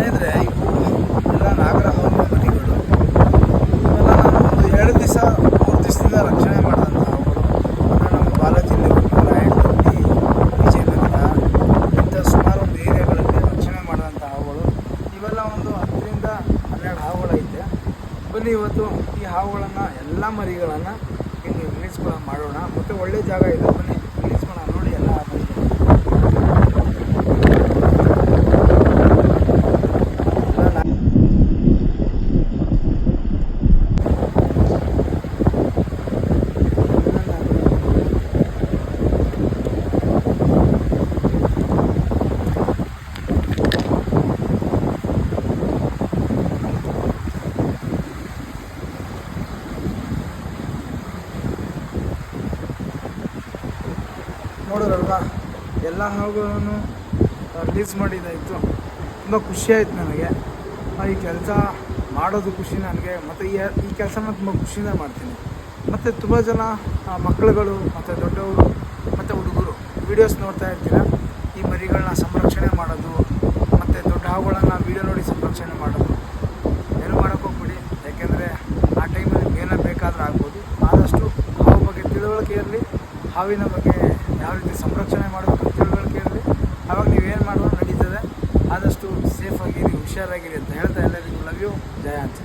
ಸ್ನೇಹಿತರೆ, ಇವು ಎಲ್ಲ ನಾಗರ ಹಾವು ಮರಿಗಳು ಇವೆಲ್ಲ ನಾನು ಒಂದು ಎರಡು ದಿವಸ, ಮೂರು ದಿವಸದಿಂದ ರಕ್ಷಣೆ ಮಾಡಿದಂಥ ಅಂದರೆ ನಮ್ಮ ಬಾಲಾಜಿಯಲ್ಲಿ ರಾಯಚೂರು ವಿಜಯನಗರ, ಇಂಥ ಸುಮಾರು ಒಂದು ಏರಿಯಾಗಳಲ್ಲಿ ರಕ್ಷಣೆ ಮಾಡಿದಂಥ ಹಾವುಗಳು. ಇವೆಲ್ಲ ಒಂದು ಹತ್ತರಿಂದ ಹನ್ನೆರಡು ಹಾವುಗಳೈತೆ ಬನ್ನಿ ಇವತ್ತು ಈ ಹಾವುಗಳನ್ನು, ಎಲ್ಲ ಮರಿಗಳನ್ನು ಇಲ್ಲಿ ರಿಲೀಸ್ ಮಾಡೋಣ. ಮತ್ತು ಒಳ್ಳೆ ಜಾಗ ಇದೆ ಬನ್ನಿ ರಿಲೀಸ್ ಮಾಡೋಣ ನೋಡಿ ಎಲ್ಲ ಮರಿಗಳು ಎಲ್ಲ ನಾ- ನೋಡಿದ್ರಲ್ವಾ? ಎಲ್ಲ ಹಾವುಗಳನ್ನು ರಿಲೀಸ್ ಮಾಡಿದ್ದಾಯಿತು ತುಂಬ ಖುಷಿಯಾಯಿತು ನನಗೆ. ಈ ಕೆಲಸ ಮಾಡೋದು ಖುಷಿ ನನಗೆ. ಮತ್ತು ಈ ಈ ಕೆಲಸನ ತುಂಬ ಖುಷಿಯಿಂದ ಮಾಡ್ತೀನಿ. ಮತ್ತು ತುಂಬ ಜನ ಮಕ್ಕಳುಗಳು, ಮತ್ತು ದೊಡ್ಡವರು, ಮತ್ತು ಹುಡುಗರು ವೀಡಿಯೋಸ್ ನೋಡ್ತಾ ಇರ್ತೀರ? ಈ ಮರಿಗಳನ್ನ ಸಂರಕ್ಷಣೆ ಮಾಡೋದು, ಮತ್ತು ದೊಡ್ಡ ಹಾವುಗಳನ್ನು ವೀಡಿಯೋ ನೋಡಿ ಸಂರಕ್ಷಣೆ ಮಾಡೋದು. ಏನು ಮಾಡೋಕ್ಕೋಗ್ಬಿಡಿ ಯಾಕೆಂದರೆ ಆ ಟೈಮಲ್ಲಿ ಏನೋ ಬೇಕಾದರೂ ಆಗ್ಬೋದು. ಆದಷ್ಟು ಹಾವು ಬಗ್ಗೆ ತಿಳುವಳಿಕೆ ಇರಲಿ. ಹಾವಿನ ಬಗ್ಗೆ ಯಾವ ರೀತಿ ಸಂರಕ್ಷಣೆ ಮಾಡಬೇಕು ಅಂತ ತಿಳುವಳಿಕೆ ಇರಲಿ ಆವಾಗ ನೀವು ಏನು ಮಾಡೋದು ನಡೀತದೆ? ಆದಷ್ಟು ಸೇಫಾಗಿರಿ ಹುಷಾರಾಗಿರಿ ಅಂತ ಹೇಳ್ತಾ ಎಲ್ಲರಿಗೂ ಲವ್ ಯು ಜಯ ಅಂತ.